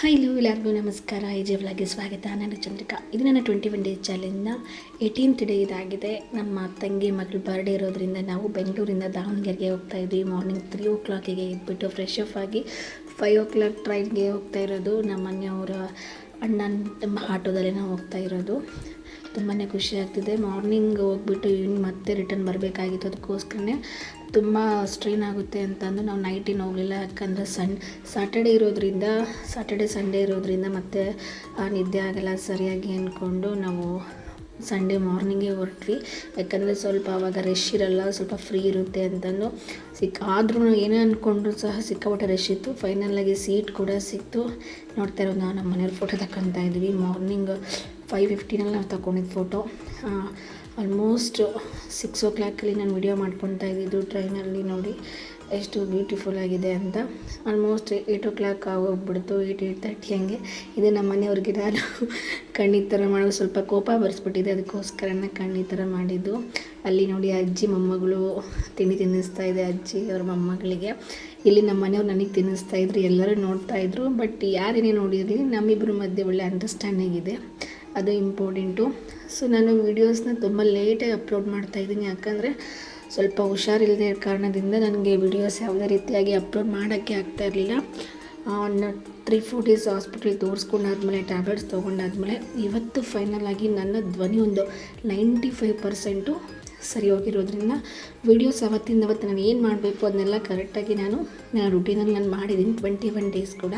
Hi low ಎಲ್ಲರಿಗೂ ನಮಸ್ಕಾರ. I G ವ್ಲಾಗ್ಗೆ ಸ್ವಾಗತ. ನಾನು ಚಂದ್ರಿಕಾ. ಇದು ನನ್ನ ಟ್ವೆಂಟಿ ಒನ್ ಡೇ ಚಾಲೆಂಜ್ನ ಏಯ್ಟೀನ್ತ್ ಡೇ ಇದಾಗಿದೆ. ನಮ್ಮ ತಂಗಿ ಮಗಳು ಬರ್ಡೇ ಇರೋದ್ರಿಂದ ನಾವು ಬೆಂಗಳೂರಿಂದ ದಾವಣಗೆರೆಗೆ ಹೋಗ್ತಾ ಇದ್ವಿ. ಮಾರ್ನಿಂಗ್ ತ್ರೀ ಓ ಕ್ಲಾಕಿಗೆ ಇದ್ಬಿಟ್ಟು ಫ್ರೆಶ್ ಅಪ್ ಆಗಿ ಫೈವ್ ಓ ಕ್ಲಾಕ್ ಟ್ರೈನ್ಗೆ ಹೋಗ್ತಾ ಇರೋದು. ನಮ್ಮ ಮನೆಯವರ ಅಣ್ಣನ ತಮ್ಮ ಆಟೋದಲ್ಲೇ ನಾವು ಹೋಗ್ತಾ ಇರೋದು. ತುಂಬಾ ಖುಷಿ ಆಗ್ತಿದೆ. ಮಾರ್ನಿಂಗ್ ಹೋಗ್ಬಿಟ್ಟು ಇವ್ನಿಂಗ್ ಮತ್ತೆ ರಿಟರ್ನ್ ಬರಬೇಕಾಗಿತ್ತು. ಅದಕ್ಕೋಸ್ಕರನೇ ತುಂಬ ಸ್ಟ್ರೈನ್ ಆಗುತ್ತೆ ಅಂತಂದು ನಾವು ನೈಟಿನ ಹೋಗಲಿಲ್ಲ ಯಾಕಂದರೆ ಸನ್ ಸಾಟರ್ಡೆ ಇರೋದ್ರಿಂದ ಸಾಟರ್ಡೆ ಸಂಡೇ ಇರೋದ್ರಿಂದ ಮತ್ತೆ ನಿದ್ದೆ ಆಗಲ್ಲ ಸರಿಯಾಗಿ ಅಂದ್ಕೊಂಡು ನಾವು ಸಂಡೇ ಮಾರ್ನಿಂಗೇ ಹೊರಟ್ವಿ. ಯಾಕಂದರೆ ಸ್ವಲ್ಪ ಆವಾಗ ರಶ್ ಇರಲ್ಲ, ಸ್ವಲ್ಪ ಫ್ರೀ ಇರುತ್ತೆ ಅಂತಂದು ಸಿಕ್, ಆದ್ರೂ ಏನೇ ಅಂದ್ಕೊಂಡ್ರು ಸಹ ಸಿಕ್ಕಾಪಟ್ಟೆ ರಶ್ ಇತ್ತು. ಫೈನಲಾಗಿ ಸೀಟ್ ಕೂಡ ಸಿಕ್ತು. ನೋಡ್ತಾ ಇರೋದು ನಾವು ನಮ್ಮ ಮನೆಯವ್ರ ಫೋಟೋ ತಗೊತಾ ಇದ್ವಿ ಮಾರ್ನಿಂಗ್ ಫೈವ್ ಫಿಫ್ಟೀನಲ್ಲಿ ನಾವು ತಗೊಂಡಿದ್ದು ಫೋಟೋ ಆಲ್ಮೋಸ್ಟ್ ಸಿಕ್ಸ್ ಓ ಕ್ಲಾಕಲ್ಲಿ ನಾನು ವಿಡಿಯೋ ಮಾಡ್ಕೊತಾ ಇದ್ದಿದ್ದು ಟ್ರೈನಲ್ಲಿ ನೋಡಿ ಎಷ್ಟು ಬ್ಯೂಟಿಫುಲ್ ಆಗಿದೆ ಅಂತ. ಆಲ್ಮೋಸ್ಟ್ ಏಯ್ಟ್ ಓ ಕ್ಲಾಕ್ ಆಗೋಗ್ಬಿಡ್ತು ಏಯ್ಟ್ ಏಯ್ಟ್ ತರ್ಟಿ ಹಂಗೆ. ಇದು ನಮ್ಮ ಮನೆಯವ್ರಿಗೆ ನಾನು ಕಣ್ಣಿ ಥರ ಮಾಡೋದು ಸ್ವಲ್ಪ ಕೋಪ ಬರೆಸ್ಬಿಟ್ಟಿದೆ, ಅದಕ್ಕೋಸ್ಕರನೇ ಕಣ್ಣಿ ಥರ ಮಾಡಿದ್ದು. ಅಲ್ಲಿ ನೋಡಿ ಅಜ್ಜಿ, ಮೊಮ್ಮಗಳು ತಿಂಡಿ ತಿನ್ನಿಸ್ತಾ ಇದೆ ಅಜ್ಜಿ ಅವ್ರ ಮೊಮ್ಮಗಳಿಗೆ. ಇಲ್ಲಿ ನಮ್ಮ ಮನೆಯವ್ರು ನನಗೆ ತಿನ್ನಿಸ್ತಾ ಇದ್ರು, ಎಲ್ಲರೂ ನೋಡ್ತಾ ಇದ್ರು. ಬಟ್ ಯಾರೇನೇ ನೋಡಿರಲಿ ನಮ್ಮಿಬ್ಬರ ಮಧ್ಯೆ ಒಳ್ಳೆ ಅಂಡರ್ಸ್ಟ್ಯಾಂಡಿಂಗ್ ಇದೆ. ಅದು ಇಂಪಾರ್ಟೆಂಟು. ಸೊ ನಾನು ವೀಡಿಯೋಸ್ನ ತುಂಬ ಲೇಟಾಗಿ ಅಪ್ಲೋಡ್ ಮಾಡ್ತಾಯಿದ್ದೀನಿ ಯಾಕಂದರೆ ಸ್ವಲ್ಪ ಹುಷಾರಿಲ್ಲದೆ ಕಾರಣದಿಂದ ನನಗೆ ವಿಡಿಯೋಸ್ ಯಾವುದೇ ರೀತಿಯಾಗಿ ಅಪ್ಲೋಡ್ ಮಾಡೋಕ್ಕೆ ಆಗ್ತಾ ಇರಲಿಲ್ಲ. ತ್ರೀ ಫೋರ್ ಡೇಸ್ ಹಾಸ್ಪಿಟಲ್ ತೋರಿಸ್ಕೊಂಡಾದ್ಮೇಲೆ ಟ್ಯಾಬ್ಲೆಟ್ಸ್ ತೊಗೊಂಡಾದ್ಮೇಲೆ ಇವತ್ತು ಫೈನಲ್ ಆಗಿ ನನ್ನ ಧ್ವನಿ ಒಂದು ನೈಂಟಿ ಫೈವ್ ಪರ್ಸೆಂಟು ಸರಿ ಹೋಗಿರೋದ್ರಿಂದ ವೀಡಿಯೋಸ್ ಅವತ್ತಿಂದ ಅವತ್ತು ನಾನು ಏನು ಮಾಡಬೇಕು ಅದನ್ನೆಲ್ಲ ಕರೆಕ್ಟಾಗಿ ನಾನು ರುಟೀನಲ್ಲಿ ನಾನು ಮಾಡಿದ್ದೀನಿ. ಟ್ವೆಂಟಿ ಒನ್ ಡೇಸ್ ಕೂಡ.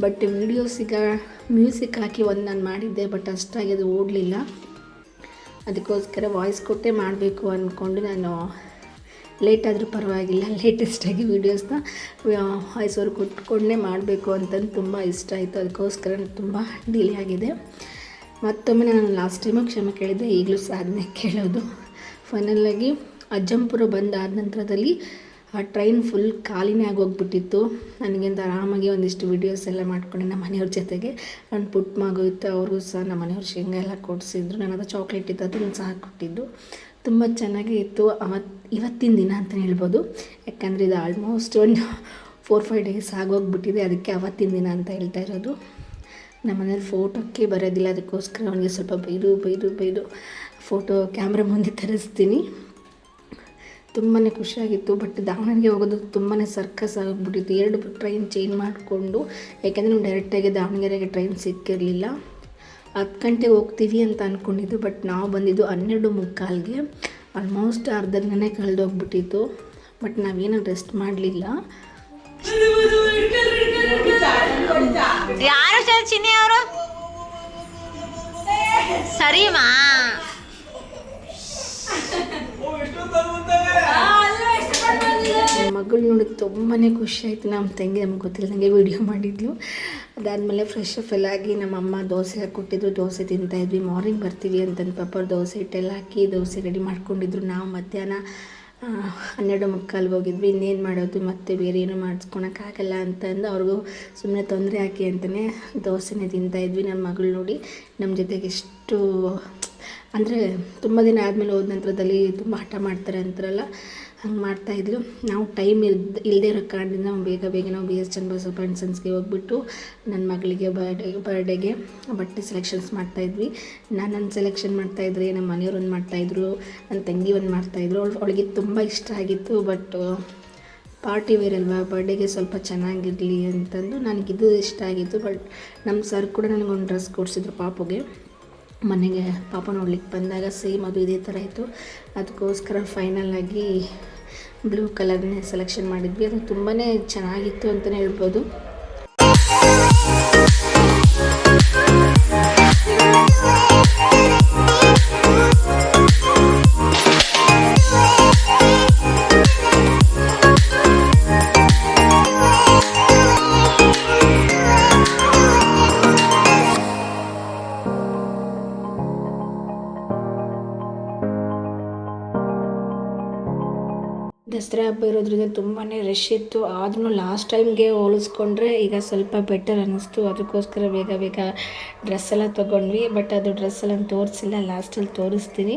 ಬಟ್ ವೀಡಿಯೋಸಿಗ ಮ್ಯೂಸಿಕ್ ಹಾಕಿ ಒಂದು ನಾನು ಮಾಡಿದ್ದೆ ಬಟ್ ಅಷ್ಟಾಗಿ ಅದು ಓಡಲಿಲ್ಲ. ಅದಕ್ಕೋಸ್ಕರ ವಾಯ್ಸ್ ಕೊಟ್ಟೇ ಮಾಡಬೇಕು ಅಂದ್ಕೊಂಡು ನಾನು ಲೇಟ್ ಆದರೂ ಪರವಾಗಿಲ್ಲ ಲೇಟೆಸ್ಟಾಗಿ ವೀಡಿಯೋಸ್ನ ವಾಯ್ಸ್ ಓವರ್ ಕೊಟ್ಕೊಂಡೇ ಮಾಡಬೇಕು ಅಂತಂದು ತುಂಬ ಇಷ್ಟ ಆಯಿತು. ಅದಕ್ಕೋಸ್ಕರ ತುಂಬ ಡಿಲೇ ಆಗಿದೆ. ಮತ್ತೊಮ್ಮೆ ನಾನು ಲಾಸ್ಟ್ ಟೈಮು ಕ್ಷಮೆ ಕೇಳಿದ್ದೆ ಈಗಲೂ ಸಾಧನೆ ಕೇಳೋದು. ಫೈನಲಾಗಿ ಅಜ್ಜಂಪುರ ಬಂದಾದ ನಂತರದಲ್ಲಿ ಆ ಟ್ರೈನ್ ಫುಲ್ ಖಾಲಿನೇ ಆಗೋಗ್ಬಿಟ್ಟಿತ್ತು. ನನಗಿಂತ ಆರಾಮಾಗಿ ಒಂದಿಷ್ಟು ವೀಡಿಯೋಸ್ ಎಲ್ಲ ಮಾಡ್ಕೊಂಡು ನಮ್ಮ ಮನೆಯವ್ರ ಜೊತೆಗೆ. ನನ್ನ ಪುಟ್ಟ ಮಗು ಇತ್ತು, ಅವ್ರಿಗೂ ಸಹ ನಮ್ಮ ಮನೆಯವ್ರು ಶೇಂಗಾ ಎಲ್ಲ ಕೊಡಿಸಿದ್ರು. ನಾನು ಅದು ಚಾಕ್ಲೇಟ್ ಇತ್ತು, ಅದನ್ನು ಸಹ ಕೊಟ್ಟಿದ್ದು ತುಂಬ ಚೆನ್ನಾಗಿ ಇತ್ತು. ಅವತ್ತು ಇವತ್ತಿನ ದಿನ ಅಂತಲೇ ಹೇಳ್ಬೋದು. ಯಾಕಂದರೆ ಇದು ಆಲ್ಮೋಸ್ಟ್ ಒಂದು ಫೋರ್ ಫೈವ್ ಡೇಸ್ ಆಗೋಗ್ಬಿಟ್ಟಿದೆ. ಅದಕ್ಕೆ ಅವತ್ತಿನ ದಿನ ಅಂತ ಹೇಳ್ತಾ ಇರೋದು. ನಮ್ಮ ಮನೇಲಿ ಫೋಟೋಕ್ಕೆ ಬರೋದಿಲ್ಲ. ಅದಕ್ಕೋಸ್ಕರ ಅವನಿಗೆ ಸ್ವಲ್ಪ ಬೈದು ಬೈದು ಬೈದು ಫೋಟೋ ಕ್ಯಾಮ್ರಾ ಮುಂದೆ ತರಿಸ್ತೀನಿ. ತುಂಬಾ ಖುಷಿಯಾಗಿತ್ತು. ಬಟ್ ದಾವಣಗೆರೆಗೆ ಹೋಗೋದು ತುಂಬಾ ಸರ್ಕಸ್ ಆಗಿಬಿಟ್ಟಿತ್ತು. ಎರಡು ಟ್ರೈನ್ ಚೇಂಜ್ ಮಾಡಿಕೊಂಡು, ಯಾಕೆಂದರೆ ನಾವು ಡೈರೆಕ್ಟಾಗಿ ದಾವಣಗೆರೆಗೆ ಟ್ರೈನ್ ಸಿಕ್ಕಿರಲಿಲ್ಲ. ಹತ್ತು ಗಂಟೆಗೆ ಹೋಗ್ತೀವಿ ಅಂತ ಅಂದ್ಕೊಂಡಿದ್ದು ಬಟ್ ನಾವು ಬಂದಿದ್ದು ಹನ್ನೆರಡು ಮುಕ್ಕಾಲ್ಗೆ. ಆಲ್ಮೋಸ್ಟ್ ಅರ್ಧ ದಿನ ಕಳೆದೋಗ್ಬಿಟ್ಟಿತ್ತು. ಬಟ್ ನಾವೇನು ರೆಸ್ಟ್ ಮಾಡಲಿಲ್ಲ. ಯಾರು ಸರಿಮಾ ನನ್ನ ಮಗಳು ನೋಡಿ ತುಂಬಾ ಖುಷಿ ಆಯಿತು. ನಮ್ಮ ತಂಗಿ ನಮ್ಗೆ ಗೊತ್ತಿಲ್ಲದಂಗೆ ವೀಡಿಯೋ ಮಾಡಿದ್ಲು. ಅದಾದಮೇಲೆ ಫ್ರೆಶ್ ಅಪ್ ಆಗಿ ನಮ್ಮ ಅಮ್ಮ ದೋಸೆ ಹಾಕ್ಕೊಟ್ಟಿದ್ರು ದೋಸೆ ತಿಂತಾ ಇದ್ವಿ. ಮಾರ್ನಿಂಗ್ ಬರ್ತೀವಿ ಅಂತಂದು ಪಾಪ ದೋಸೆ ಹಿಟ್ಟೆಲ್ಲ ಹಾಕಿ ದೋಸೆ ರೆಡಿ ಮಾಡ್ಕೊಂಡಿದ್ರು. ನಾವು ಮಧ್ಯಾಹ್ನ ಹನ್ನೆರಡು ಮುಕ್ಕಾಲು ಹೋಗಿದ್ವಿ. ಇನ್ನೇನು ಮಾಡೋದು? ಮತ್ತೆ ಬೇರೆ ಏನು ಮಾಡಿಸ್ಕೊಳಕ್ಕಾಗಲ್ಲ ಅಂತಂದು ಅವ್ರಿಗೂ ಸುಮ್ಮನೆ ತೊಂದರೆ ಹಾಕಿ ಅಂತಲೇ ದೋಸೆನೇ ತಿಂತಾಯಿದ್ವಿ ನಮ್ಮ ಮಗಳು ನೋಡಿ. ನಮ್ಮ ಜೊತೆಗೆ ಎಷ್ಟು, ಅಂದರೆ ತುಂಬ ದಿನ ಆದಮೇಲೆ ಹೋದ ನಂತರದಲ್ಲಿ ತುಂಬ ಹಠ ಮಾಡ್ತಾರೆ ಅಂತಾರಲ್ಲ. ಹಂಗೆ ಮಾಡ್ತಾಯಿದ್ರು ನಾವು ಟೈಮ್ ಇಲ್ದ ಇಲ್ಲದೆ ಇರೋ ಕಾರಣದಿಂದ ನಾವು ಬೇಗ ಬೇಗ ನಾವು ಬಿ ಎಸ್ ಚನ್ನಬಸಪ್ಪ ಆ್ಯಂಡ್ ಸನ್ಸ್ಗೆ ಹೋಗ್ಬಿಟ್ಟು ನನ್ನ ಮಗಳಿಗೆ ಬರ್ಡೇ ಬರ್ಡೇಗೆ ಬಟ್ಟೆ ಸೆಲೆಕ್ಷನ್ಸ್ ಮಾಡ್ತಾಯಿದ್ವಿ ನಾನು ನನ್ನ ಸೆಲೆಕ್ಷನ್ ಮಾಡ್ತಾಯಿದ್ರೆ ನಮ್ಮ ಮನೆಯವ್ರು ಒಂದು ಮಾಡ್ತಾಯಿದ್ರು ನನ್ನ ತಂಗಿ ಒಂದು ಮಾಡ್ತಾಯಿದ್ರು ಅವಳು, ಅವಳಿಗೆ ತುಂಬ ಇಷ್ಟ ಆಗಿತ್ತು ಬಟ್ ಪಾರ್ಟಿ ವೇರ್ ಅಲ್ವಾ ಬರ್ಡೇಗೆ ಸ್ವಲ್ಪ ಚೆನ್ನಾಗಿರಲಿ ಅಂತಂದು ನನಗಿದು ಇಷ್ಟ ಆಗಿತ್ತು. ಬಟ್ ನಮ್ಮ ಸರ್ ಕೂಡ ನನಗೊಂದು ಡ್ರೆಸ್ ಕೊಡಿಸಿದ್ರು ಪಾಪುಗೆ. ಮನೆಗೆ ಪಾಪ ನೋಡ್ಲಿಕ್ಕೆ ಬಂದಾಗ ಸೇಮ್ ಅದು ಇದೇ ಥರ ಇತ್ತು. ಅದಕ್ಕೋಸ್ಕರ ಫೈನಲ್ ಆಗಿ ಬ್ಲೂ ಕಲರ್ನೇ ಸೆಲೆಕ್ಷನ್ ಮಾಡಿದ್ವಿ. ಅದು ತುಂಬಾ ಚೆನ್ನಾಗಿತ್ತು ಅಂತಲೇ ಹೇಳ್ಬೋದು. ದಸರಾ ದಸರಾ ಹಬ್ಬ ಇರೋದ್ರಿಂದ ತುಂಬಾ ರಶ್ ಇತ್ತು. ಆದ್ರೂ ಲಾಸ್ಟ್ ಟೈಮ್ಗೆ ಹೋಲಿಸ್ಕೊಂಡ್ರೆ ಈಗ ಸ್ವಲ್ಪ ಬೆಟರ್ ಅನ್ನಿಸ್ತು. ಅದಕ್ಕೋಸ್ಕರ ಬೇಗ ಬೇಗ ಡ್ರೆಸ್ ಎಲ್ಲ ತೊಗೊಂಡ್ವಿ. ಬಟ್ ಅದು ಡ್ರೆಸ್ ಎಲ್ಲ ತೋರಿಸಿಲ್ಲ. ಲಾಸ್ಟಲ್ಲಿ ತೋರಿಸ್ತೀನಿ.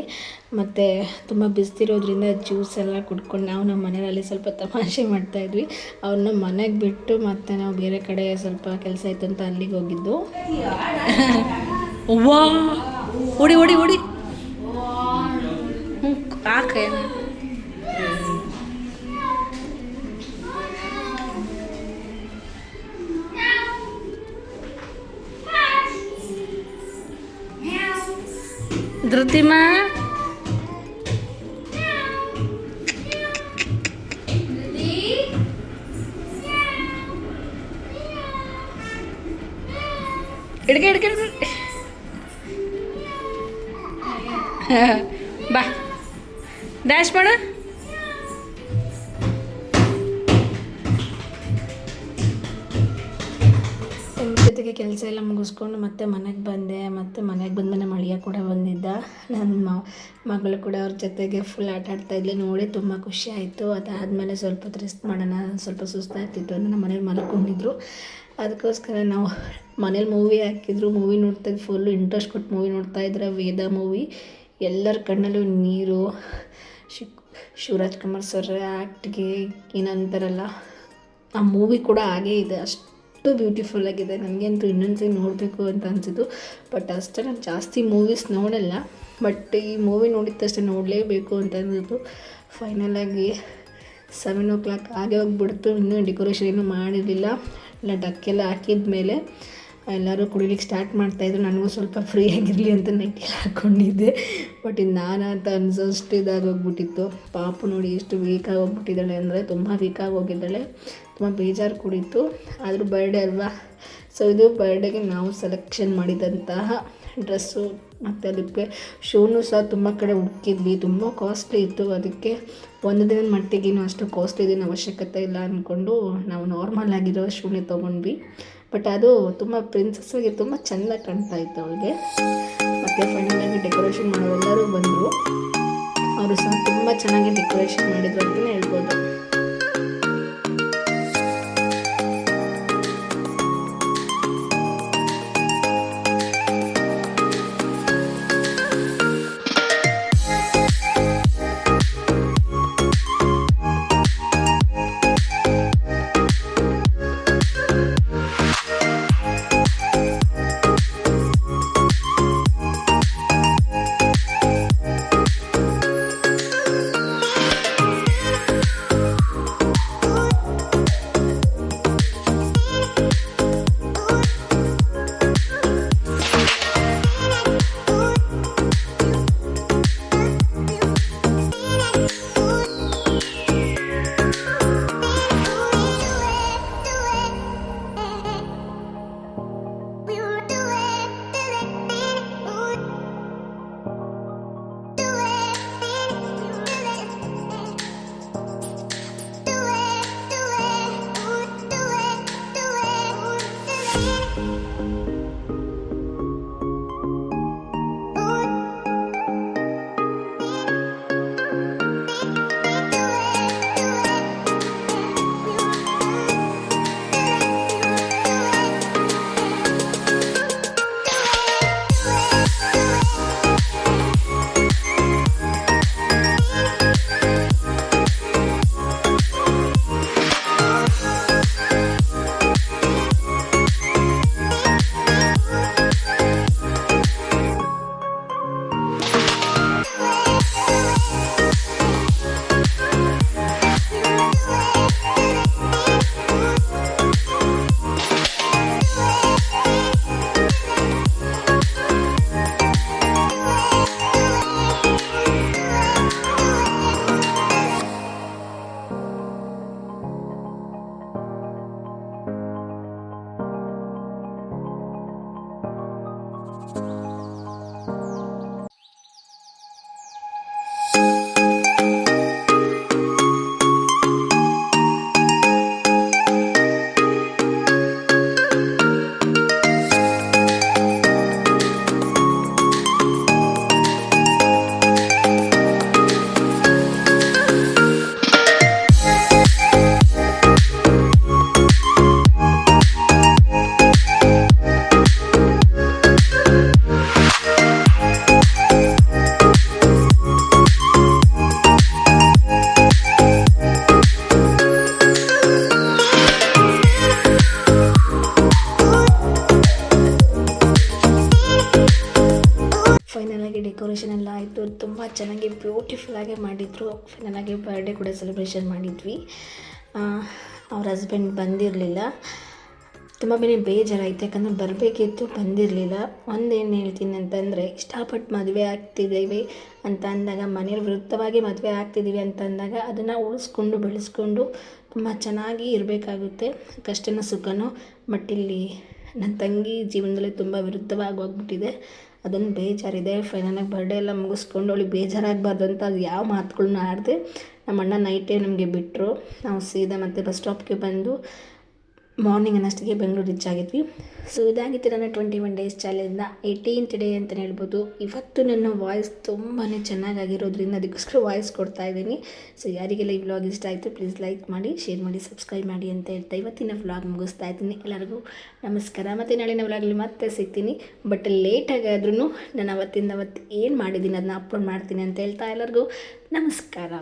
ಮತ್ತು ತುಂಬ ಬಿಸ್ತಿರೋದ್ರಿಂದ ಜ್ಯೂಸ್ ಎಲ್ಲ ಕುಡ್ಕೊಂಡು ನಾವು ನಮ್ಮ ಮನೆಯಲ್ಲಿ ಸ್ವಲ್ಪ ತಮಾಷೆ ಮಾಡ್ತಾಯಿದ್ವಿ ಅವ್ರನ್ನ ಮನೆಗೆ ಬಿಟ್ಟು ಮತ್ತು ನಾವು ಬೇರೆ ಕಡೆ ಸ್ವಲ್ಪ ಕೆಲಸ ಇತ್ತು ಅಂತ ಅಲ್ಲಿಗೆ ಹೋಗಿದ್ದು. ಓಡಿ ಓಡಿ ಓಡಿ. ಹಾಕೆ ಧೃತಿಮಾ? ಹಿಡ್ಕೆ ಹಿಡ್ಕೆ ಬಾ. ಡ್ಯಾಶ್ ಮಾಡು. ಕೆಲಸ ಎಲ್ಲ ಮುಗಿಸ್ಕೊಂಡು ಮತ್ತೆ ಮನೆಗೆ ಬಂದೆ. ಮತ್ತು ಮನೆಗೆ ಬಂದಮೇಲೆ ನಮ್ಮ ಅಳಿಯ ಕೂಡ ಬಂದಿದ್ದ. ನನ್ನ ಮಗಳು ಕೂಡ ಅವ್ರ ಜೊತೆಗೆ ಫುಲ್ ಆಟ ಆಡ್ತಾ ಇದ್ಲು. ನೋಡಿ ತುಂಬ ಖುಷಿ ಆಯಿತು. ಅದಾದಮೇಲೆ ಸ್ವಲ್ಪ ರೆಸ್ಟ್ ಮಾಡೋಣ, ಸ್ವಲ್ಪ ಸುಸ್ತಾಗ್ತಿತ್ತು ಅಂದರೆ ನಮ್ಮ ಮನೇಲಿ ಮಲ್ಕೊಂಡಿದ್ರು. ಅದಕ್ಕೋಸ್ಕರ ನಾವು ಮನೇಲಿ ಮೂವಿ ಹಾಕಿದ್ರು. ಮೂವಿ ನೋಡ್ತಾ ಫುಲ್ಲು ಇಂಟ್ರೆಸ್ಟ್ ಕೊಟ್ಟು ಮೂವಿ ನೋಡ್ತಾ ಇದ್ರೆ ವೇದ ಮೂವಿ ಎಲ್ಲರ ಕಣ್ಣಲ್ಲೂ ನೀರು. ಶಿ ಶಿವರಾಜ್ ಕುಮಾರ್ ಸರ್ ಆ್ಯಕ್ಟ್ಗೆ ಏನಂತಾರಲ್ಲ, ಆ ಮೂವಿ ಕೂಡ ಹಾಗೇ ಇದೆ ಅಷ್ಟು. ಬ್ಯೂಟಿಫುಲ್ ಆಗಿದೆ. ನನಗಂತೂ ಇನ್ನೊಂದ್ಸರಿ ನೋಡಬೇಕು ಅಂತ ಅನಿಸಿತು ಬಟ್ ಅಷ್ಟೇ, ನಾನು ಜಾಸ್ತಿ ಮೂವೀಸ್ ನೋಡಲ್ಲ. ಬಟ್ ಈ ಮೂವಿ ನೋಡಿದ ತಕ್ಷಣ ನೋಡಲೇಬೇಕು ಅಂತ ಅಂದಿದ್ದು ಫೈನಲಾಗಿ ಸೆವೆನ್ ಓ ಕ್ಲಾಕ್ ಆಗೇ ಹೋಗ್ಬಿಡ್ತು. ಇನ್ನೂ ಡೆಕೋರೇಷನ್ ಏನೂ ಮಾಡಿರಲಿಲ್ಲ. ಎಲ್ಲ ಡಕ್ಕೆಲ್ಲ ಹಾಕಿದ ಮೇಲೆ ಎಲ್ಲರೂ ಕುಡಿಲಿಕ್ಕೆ ಸ್ಟಾರ್ಟ್ ಮಾಡ್ತಾಯಿದ್ರು ನನಗೂ ಸ್ವಲ್ಪ ಫ್ರೀ ಆಗಿರಲಿ ಅಂತ ನೈಟಿ ಹಾಕ್ಕೊಂಡಿದ್ದೆ ಬಟ್ ಇದು ನಾನಂತ ಅನ್ಸೋಷ್ಟು ಇದಾಗೋಗ್ಬಿಟ್ಟಿತ್ತು ಪಾಪು ನೋಡಿ ಎಷ್ಟು ವೀಕಾಗಿ ಆಗೋಗ್ಬಿಟ್ಟಿದ್ದಾಳೆ ಅಂದರೆ ತುಂಬ ವೀಕಾಗಿ ಹೋಗಿದ್ದಾಳೆ. ತುಂಬ ಬೇಜಾರು ಕುಡಿತು ಆದರೂ ಬರ್ಡೇ ಅಲ್ವಾ? ಸೊ ಇದು ಬರ್ಡೇಗೆ ನಾವು ಸೆಲೆಕ್ಷನ್ ಮಾಡಿದಂತಹ ಡ್ರೆಸ್ಸು ಮತ್ತು ಅದಕ್ಕೆ ಶೂನು ಸಹ ತುಂಬ ಕಡೆ ಹುಡುಕಿದ್ವಿ. ತುಂಬ ಕಾಸ್ಟ್ಲಿ ಇತ್ತು. ಅದಕ್ಕೆ ಒಂದು ದಿನದ ಮಟ್ಟಿಗೇನು ಅಷ್ಟು ಕಾಸ್ಟ್ಲಿದೇನು ಅವಶ್ಯಕತೆ ಇಲ್ಲ ಅಂದ್ಕೊಂಡು ನಾವು ನಾರ್ಮಲ್ ಆಗಿರೋ ಶೂನೇ ತೊಗೊಂಡ್ವಿ. ಬಟ್ ಅದು ತುಂಬ ಪ್ರಿನ್ಸಸ್ ಆಗಿ ತುಂಬ ಚೆಂದ ಕಾಣ್ತಾ ಇತ್ತು ಅವಳಿಗೆ. ಮತ್ತು ಫೈನಲಾಗಿ ಡೆಕೋರೇಷನ್ ಮಾಡೋರೆಲ್ಲರೂ ಬಂದರು. ಅವರು ಸಹ ತುಂಬ ಚೆನ್ನಾಗಿ ಡೆಕೋರೇಷನ್ ಮಾಡಿದ್ರು ಅಂತಲೇ ಹೇಳ್ಬೋದು. ಚೆನ್ನಾಗಿ ಬ್ಯೂಟಿಫುಲ್ಲಾಗಿ ಮಾಡಿದರು. ನನಗೆ ಬರ್ಡೇ ಕೂಡ ಸೆಲೆಬ್ರೇಷನ್ ಮಾಡಿದ್ವಿ. ಅವ್ರ ಹಸ್ಬೆಂಡ್ ಬಂದಿರಲಿಲ್ಲ. ತುಂಬ ಬೇರೆ ಬೇಜಾರಾಯಿತು, ಯಾಕಂದರೆ ಬರಬೇಕಿತ್ತು, ಬಂದಿರಲಿಲ್ಲ. ಒಂದೇನು ಹೇಳ್ತೀನಿ ಅಂತಂದರೆ ಇಷ್ಟಪಟ್ಟು ಮದುವೆ ಆಗ್ತಿದ್ದೀವಿ ಅಂತ ಅಂದಾಗ ಮನೆಯ ವೃತ್ತವಾಗಿ ಮದುವೆ ಆಗ್ತಿದ್ದೀವಿ ಅಂತ ಅಂದಾಗ, ಅದನ್ನು ಉಳಿಸ್ಕೊಂಡು, ಬೆಳೆಸ್ಕೊಂಡು ತುಂಬ ಚೆನ್ನಾಗಿ ಇರಬೇಕಾಗುತ್ತೆ. ಕಷ್ಟನೋ ಸುಖನೋ ಬಟ್ ಇಲ್ಲಿ ನನ್ನ ತಂಗಿ ಜೀವನದಲ್ಲಿ ತುಂಬ ವಿರುದ್ಧವಾಗಿ ಹೋಗ್ಬಿಟ್ಟಿದೆ. ಅದೊಂದು ಬೇಜಾರಿದೆ. ಫೈನಲಾಗಿ ಬರ್ಡೇ ಎಲ್ಲ ಮುಗಿಸ್ಕೊಂಡು ಅವಳಿಗೆ ಬೇಜಾರಾಗಬಾರ್ದು ಅಂತ ಅದು ಯಾವ ಮಾತುಗಳನ್ನ ಆಡದೆ. ನಮ್ಮ ಅಣ್ಣ ನೈಟೇ ನಮಗೆ ಬಿಟ್ಟರು ನಾವು ಸೀದಾ ಮತ್ತೆ ಬಸ್ ಸ್ಟಾಪ್ಗೆ ಬಂದು ಮಾರ್ನಿಂಗ್ ಅನ್ನಷ್ಟಿಗೆ ಬೆಂಗಳೂರು ರೀಚ್ ಆಗಿದ್ವಿ. ಸೊ ಇದಾಗಿತ್ತು ನನ್ನ ಟ್ವೆಂಟಿ ಒನ್ ಡೇಸ್ ಚಾಲೆಂಜ್ನ ಏಯ್ಟೀನ್ತ್ ಡೇ ಅಂತಲೇ ಹೇಳ್ಬೋದು. ಇವತ್ತು ನನ್ನ ವಾಯ್ಸ್ ತುಂಬಾ ಚೆನ್ನಾಗಾಗಿರೋದ್ರಿಂದ ಅದಕ್ಕೋಸ್ಕರ ವಾಯ್ಸ್ ಕೊಡ್ತಾ ಇದ್ದೀನಿ. ಸೊ ಯಾರಿಗೆಲ್ಲ ಈ ವ್ಲಾಗ್ ಇಷ್ಟ ಆಯಿತು ಪ್ಲೀಸ್ ಲೈಕ್ ಮಾಡಿ ಶೇರ್ ಮಾಡಿ ಸಬ್ಸ್ಕ್ರೈಬ್ ಮಾಡಿ ಅಂತ ಹೇಳ್ತಾ ಇವತ್ತಿನ ವ್ಲಾಗ್ ಮುಗಿಸ್ತಾ ಇದ್ದೀನಿ. ಎಲ್ಲರಿಗೂ ನಮಸ್ಕಾರ. ಮತ್ತು ನಾಳಿನ ವ್ಲಾಗಲ್ಲಿ ಮತ್ತೆ ಸಿಗ್ತೀನಿ. ಬಟ್ ಲೇಟಾಗಿ ಆದ್ರೂ ನಾನು ಅವತ್ತಿಂದ ಅವತ್ತು ಏನು ಮಾಡಿದ್ದೀನಿ, ಅದನ್ನ ಅಪ್ಲೋಡ್ ಮಾಡ್ತೀನಿ ಅಂತ ಹೇಳ್ತಾ ಎಲ್ಲರಿಗೂ ನಮಸ್ಕಾರ.